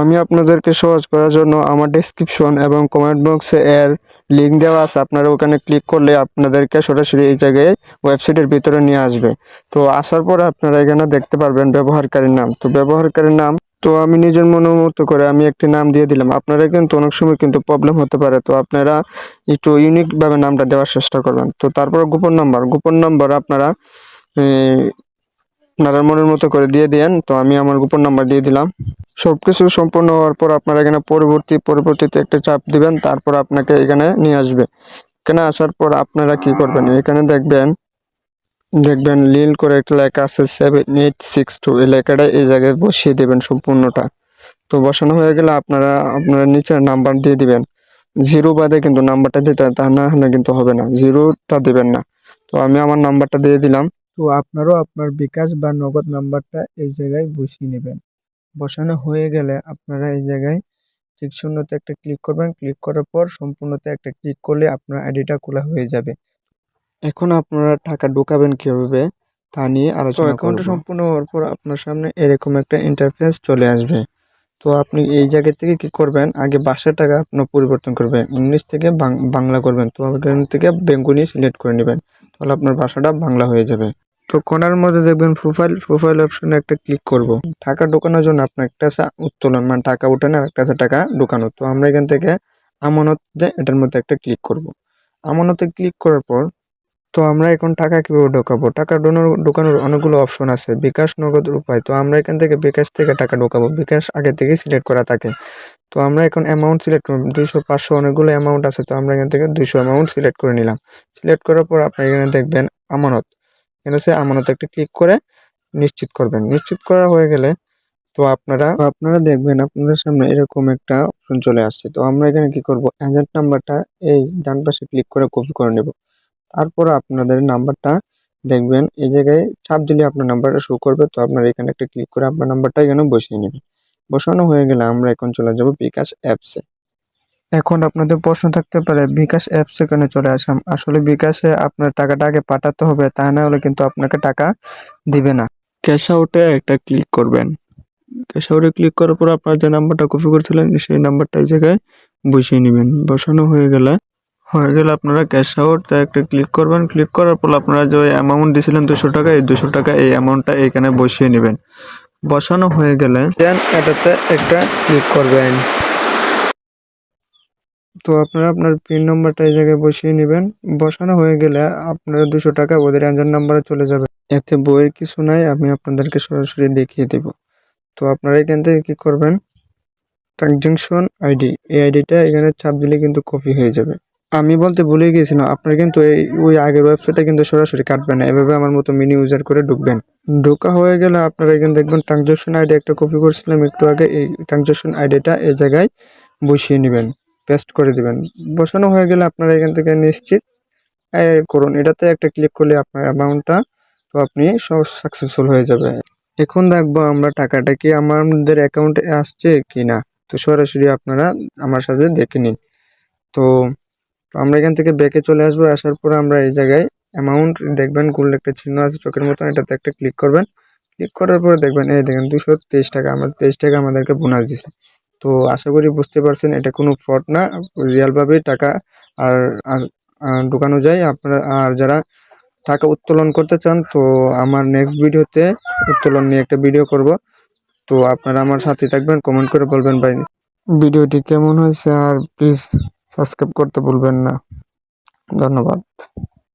আমি আপনাদেরকে সহজ করার জন্য আমার ডেসক্রিপশন এবং কমেন্ট বক্সে এর লিঙ্ক দেওয়া আছে। আপনারা ওখানে ক্লিক করলে আপনাদেরকে সরাসরি এই জায়গায় ওয়েবসাইটের ভিতরে নিয়ে আসবে। তো আসার পর আপনারা এখানে দেখতে পারবেন ব্যবহারকারীর নাম। তো ব্যবহারকারীর নাম, তো আমি নিজের মনের মতো করে আমি একটি নাম দিয়ে দিলাম। আপনারা কিন্তু অনেক সময় কিন্তু প্রবলেম হতে পারে। তো আপনারা একটু ইউনিকভাবে নামটা দেওয়ার চেষ্টা করবেন। তো তারপর গোপন নাম্বার গোপন নাম্বার আপনারা আপনারা মনের মতো করে দিয়ে দেন তো আমি আমার গোপন নাম্বার দিয়ে দিলাম। সব কিছু সম্পূর্ণ হওয়ার পর আপনারা এখানে পরবর্তী পরবর্তীতে একটা চাপ দিবেন, তারপর আপনাকে এখানে নিয়ে আসবে। এখানে আসার পর আপনারা কি করবেন? এখানে দেখবেন দেখবেন লীল করে একটা লেখা আছে সেভেন এইট সিক্স টু এই লেখাটা এই জায়গায় বসিয়ে দেবেন সম্পূর্ণটা। তো বসানো হয়ে গেলে আপনারা আপনারা নিচের নাম্বার দিয়ে দিবেন। জিরো বাদে কিন্তু নাম্বারটা দিতে তা না হলে কিন্তু হবে না। জিরোটা দিবেন না। তো আমি আমার নাম্বারটা দিয়ে দিলাম। তো আপনারও আপনার বিকাশ বা নগদ নাম্বারটা এই জায়গায় বসিয়ে নেবেন। বসানো হয়ে গেলে আপনারা এই জায়গায় ঠিক শূন্যতে একটা ক্লিক করবেন। ক্লিক করার পর সম্পূর্ণতে একটা ক্লিক করলে আপনার আইডিটা খোলা হয়ে যাবে। এখন আপনারা টাকা ঢোকাবেন কীভাবে তা নিয়ে আলোচনা অ্যাকাউন্টটা সম্পূর্ণ হওয়ার পর আপনার সামনে এরকম একটা ইন্টারফেস চলে আসবে। তো আপনি এই জায়গা থেকে কি করবেন? আগে বাসার টাকা আপনার পরিবর্তন করবেন। ইংলিশ থেকে বাং- বাংলা করবেন। তো এখান থেকে বেঙ্গলি সিলেক্ট করে নেবেন। তাহলে আপনার ভাষাটা বাংলা হয়ে যাবে। তো কোনার মধ্যে দেখবেন প্রোফাইল প্রোফাইল অপশনে একটা ক্লিক করব। টাকা ঢোকানোর জন্য আপনার একটা আছে উত্তোলন মানে টাকা উঠানো আর একটা আছে টাকা ঢোকানো। তো আমরা এখান থেকে আমানত এটার মধ্যে একটা ক্লিক করব। আমানতে ক্লিক করার পর, তো আমরা এখন টাকা কীভাবে ঢোকাবো? টাকা ঢোকানোর ঢোকানোর অনেকগুলো অপশন আছে। বিকাশ, নগদ উপায় তো আমরা এখান থেকে বিকাশ থেকে টাকা ঢোকাবো। বিকাশ আগে থেকে সিলেক্ট করা থাকে। তো আমরা এখন অ্যামাউন্ট সিলেক্ট করব। দুইশো, পাঁচশো অনেকগুলো অ্যামাউন্ট আছে। তো আমরা এখান থেকে দুইশো অ্যামাউন্ট সিলেক্ট করে নিলাম। সিলেক্ট করার পর আপনি এখানে দেখবেন আমানত। এখানে আছে আমানত একটা ক্লিক করে নিশ্চিত করবেন। নিশ্চিত করা হয়ে গেলে তো আপনারা আপনারা দেখবেন আপনাদের সামনে এরকম একটা অপশন চলে আসছে। তো আমরা এখানে কি করব? এজেন্ট নাম্বারটা এই ডান পাশে ক্লিক করে কপি করে নেব। তারপর আপনাদের নাম্বারটা দেখবেন, এই জায়গায় চাপ দিলে আপনার নাম্বারটা শো করবে। তো আপনারা এখানে একটা ক্লিক করে আপনার নাম্বারটা এখানে বসিয়ে নেবেন। বসানো হয়ে গেলে আমরা এখন চলে যাব বিকাশ অ্যাপসে এখন আপনাদের প্রশ্ন থাকতে পারে বিকাশ অ্যাপস এখানে চলে আসাম আসলে বিকাশে আপনার টাকাটা আগে পাঠাতে হবে তা না হলে কিন্তু আপনাকে টাকা দিবে না। ক্যাশ আউটে একটা ক্লিক করবেন। ক্যাশ আউটে ক্লিক করার পর আপনার যে নাম্বারটা কপি করেছিলেন সেই নাম্বারটা এই জায়গায় বসিয়ে নেবেন। বসানো হয়ে গেলে হয়ে গেলে আপনারা ক্যাশ আউট একটা ক্লিক করবেন। ক্লিক করার পর আপনারা যে অ্যামাউন্ট দিয়েছিলেন দুশো টাকা এই দুশো টাকা এই অ্যামাউন্টটা এখানে বসিয়ে নেবেন। বসানো হয়ে গেলে দেন এটাতে একটা ক্লিক করবেন। তো আপনারা আপনার পিন নম্বরটা এই জায়গায় বসিয়ে নেবেন। বসানো হয়ে গেলে আপনার দুশো টাকা ওদের অ্যাঞ্জার নাম্বারে চলে যাবে এতে বইয়ের কিছু নাই, আমি আপনাদেরকে সরাসরি দেখিয়ে দেব। তো আপনারা এখান থেকে কী করবেন? ট্রানজাকশন আইডি এই আইডিটা এখানে চাপ দিলে কিন্তু কপি হয়ে যাবে। আমি বলতে ভুলে গিয়েছিলাম, আপনারা কিন্তু এই, ওই আগের ওয়েবসাইটটা কিন্তু সরাসরি কাটবেন না, এভাবে আমার মতো মিনি ইউজার করে ঢুকবেন। ঢোকা হয়ে গেলে আপনারা এখানে দেখবেন ট্রানজাকশন আইডি একটা কপি করছিলাম, একটু আগে এই ট্রানজাকশন আইডিটা এই জায়গায় বসিয়ে নেবেন। পেস্ট করে দিবেন। বসানো হয়ে গেলে আপনারা এখান থেকে নিশ্চিত করুন। এটাতে একটা ক্লিক করলে আপনার অ্যামাউন্টটা তো আপনি সব সাকসেসফুল হয়ে যাবে। এখন দেখব আমরা টাকাটা কি আমাদের অ্যাকাউন্টে আসছে কি না তো সরাসরি আপনারা আমার সাথে দেখে নিন। তো আমরা এখান থেকে ব্যাকে চলে আসব। আসার পর আমরা এই জায়গায় অ্যামাউন্ট দেখবেন গোল্ড একটা চিহ্ন আছে চোখের মতন, এটাতে একটা ক্লিক করবেন। ক্লিক করার পরে দেখবেন, এই দেখেন দুশো টাকা আমাদের তেইশ টাকা আমাদেরকে বোনাস দিছে। তো আশা করি বুঝতে পারছেন, এটা কোনো ফ্রড না। রিয়ালভাবেই টাকা আর আর আর ঢোকানো যায়। আপনারা, আর যারা টাকা উত্তোলন করতে চান, তো আমার নেক্সট ভিডিওতে উত্তোলন নিয়ে একটা ভিডিও করব। তো আপনারা আমার সাথে থাকবেন কমেন্ট করে বলবেন ভাই ভিডিওটি কেমন হয়েছে, আর প্লিজ সাবস্ক্রাইব করতে ভুলবেন না। ধন্যবাদ।